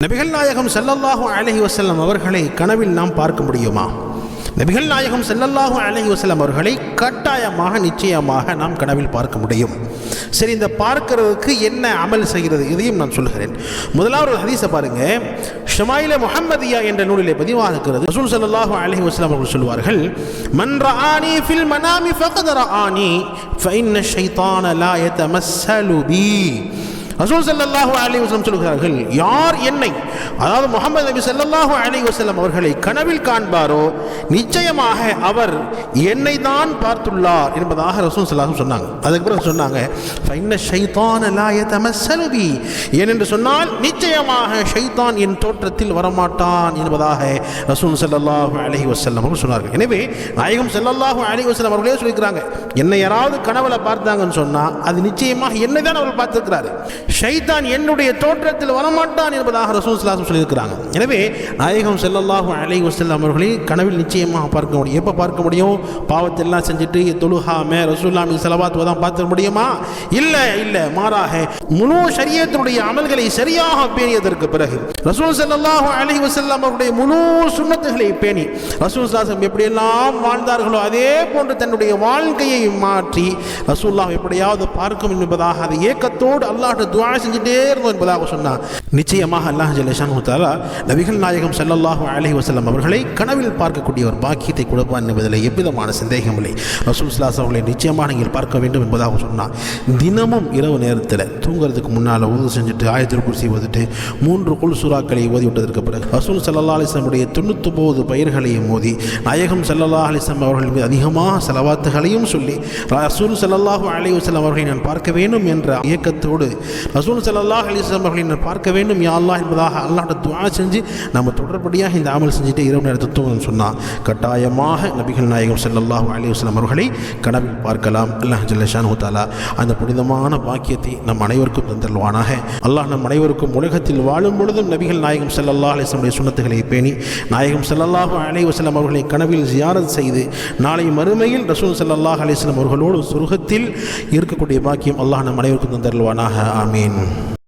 நபிகள் நாயகம் செல்லல்லாஹு அலைஹி வசல்லம் அவர்களை கனவில் நாம் பார்க்க முடியுமா? நபிகள் நாயகம் செல்லல்லாஹு அலைஹி வசல்லம் அவர்களை கட்டாயமாக நிச்சயமாக நாம் கனவில் பார்க்க முடியும். சரி இந்த பார்க்கிறதுக்கு என்ன அமல் செய்கிறது இதையும் நான் சொல்கிறேன் முதலாவது ஹதீஸை பாருங்க. ஷமாயில முஹம்மதியா என்ற நூலிலே பதிவாக இருக்கிறது ரசூல் ஸல்லல்லாஹு அலைஹி வஸல்லம் அவர்கள் சொல்வார்கள் மன் ரஆனி ஃபில் மனாமி ஃபகத் ரஆனி ஃபஇன்ன ஷைத்தான லா யதமஸ்ஸலு ரசூல் ஸல்லல்லாஹு அலி வஸ்லம் சொல்கிறார்கள் யார் என்னை அதாவது முகமது நபி ஸல்லல்லாஹு அலி வஸ்லம் அவர்களை கனவில் காண்பாரோ நிச்சயமாக அவர் என்னை தான் பார்த்துள்ளார் என்பதாக ரசூல் ஸல்லல்லாஹு சொன்னாங்க. அதுக்கு பிறகு சொன்னாங்க ஃபைன்ன ஷைத்தான அலாய யதமஸ்ஸலு ஏனென்று சொன்னால் நிச்சயமாக ஷைத்தான் என் தோற்றத்தில் வரமாட்டான் என்பதாக ரசூல் செல்லல்லாஹு அலி வஸல்லம் அவர்கள் சொன்னார்கள். எனவே நாயகம் செல்லல்லாஹு அலி வஸல்லம் அவர்களே சொல்லியிருக்கிறாங்க என்னை யாராவது கனவுல பார்த்தாங்கன்னு சொன்னால் அது நிச்சயமாக என்னை தான் அவர் பார்த்துருக்கிறாரு ஷைத்தான் என்னுடைய தோற்றத்தில் வரமாட்டான் என்பதாக ரசூல் சலாசம் சொல்லியிருக்கிறாங்க. எனவே நாயகம் செல்லல்லாஹும் அலை வசல்லாம் அவர்களை கனவில் நிச்சயமாக பார்க்க முடியும். எப்போ பார்க்க முடியும்? பாவத்தெல்லாம் செஞ்சுட்டு தொழுகாம ரசூல்லாமி செலவாத்துவை தான் பார்த்துக்க முடியுமா? இல்லை இல்லை மாறாக முழு சரியத்தினுடைய அமல்களை சரியாக பேணியதற்கு பிறகு ரசூல் ஸல்லல்லாஹு அலை வசல்லாம் அவருடைய முழு சுண்ணத்துகளை பேணி ரசூல் சாசம் எப்படியெல்லாம் வாழ்ந்தார்களோ அதே போன்று தன்னுடைய வாழ்க்கையை மாற்றி ரசூல்லாஹ் எப்படியாவது பார்க்கும் என்பதாக அதை ஏக்கத்தோடு அல்லாஹ் துவா செஞ்சுட்டே இருந்தோம் என்பதாக சொன்னான் நிச்சயமாக அல்லாஹ் ஜலேஷான் தாலா நபிகள் நாயகம் செல்லல்லாஹு அலஹி வஸல்லம் அவர்களை கனவில் பார்க்கக்கூடிய ஒரு பாக்கியத்தை கொடுப்பான் என்பதில் எவ்விதமான சந்தேகம் இல்லை. ரசூல் ஸலாஸ் அவர்களை நிச்சயமாக நீங்கள் பார்க்க வேண்டும் என்பதாக சொன்னான் தினமும் இரவு நேரத்தில் தூங்குறதுக்கு முன்னால் உதவு செஞ்சுட்டு ஆயத்திற்குள் செய்வதுட்டு மூன்று குல் சுறாக்களை ஓதி விட்டதற்கு பிறகு ரசூல் சல்லா அலிஸ்லமுடைய தொண்ணூத்தொம்பது பயிர்களையும் மோதி நாயகம் சல்லல்லா அலிஸ்லாம் அவர்கள் மீது அதிகமாக செலவாத்துகளையும் சொல்லி ரசூல் சல்லல்லாஹு அலி வஸல்லம் அவர்களை நான் பார்க்க வேண்டும் என்ற இயக்கத்தோடு ரசூல் சல்லாஹ் அலிஸ்லாம் அவர்களை நான் பார்க்க வேண்டும். யா என்பதாக அல்லாட்ட துவா செஞ்சு நம்ம தொடர்படியாக இந்த அமல் செஞ்சுட்டு இரவு நேரத்தை தூங்கணும்னு சொன்னால் கட்டாயமாக நபிகள் நாயகம் சல்லாஹ் அலைஹி வஸல்லம் அவர்களை கனவில் பார்க்கலாம். அல்லாஹ் ஜல்லஷான் ஹூத்தாலா அந்த புனிதமான பாக்கியத்தை நம் அனைவருக்கும் தந்தல்வானாக அல்லாஹ் நம் அனைவருக்கும் உலகத்தில் வாழும் பொழுதும் நபிகள் நாயகம் ஸல்லல்லாஹு அலைஹி சுண்ணத்துகளை பேணி நாயகம் ஸல்லல்லாஹு அலைஹி வஸல்லம் அவர்களை கனவில் ஜியாரத் செய்து நாளை மறுமையில் ரசூல் சல்லாஹ் அலைஹி அவர்களோடு சுருகத்தில் இருக்கக்கூடிய பாக்கியம் அல்லாஹ் நம் அனைவருக்கும் தந்தல்வானாக I mean.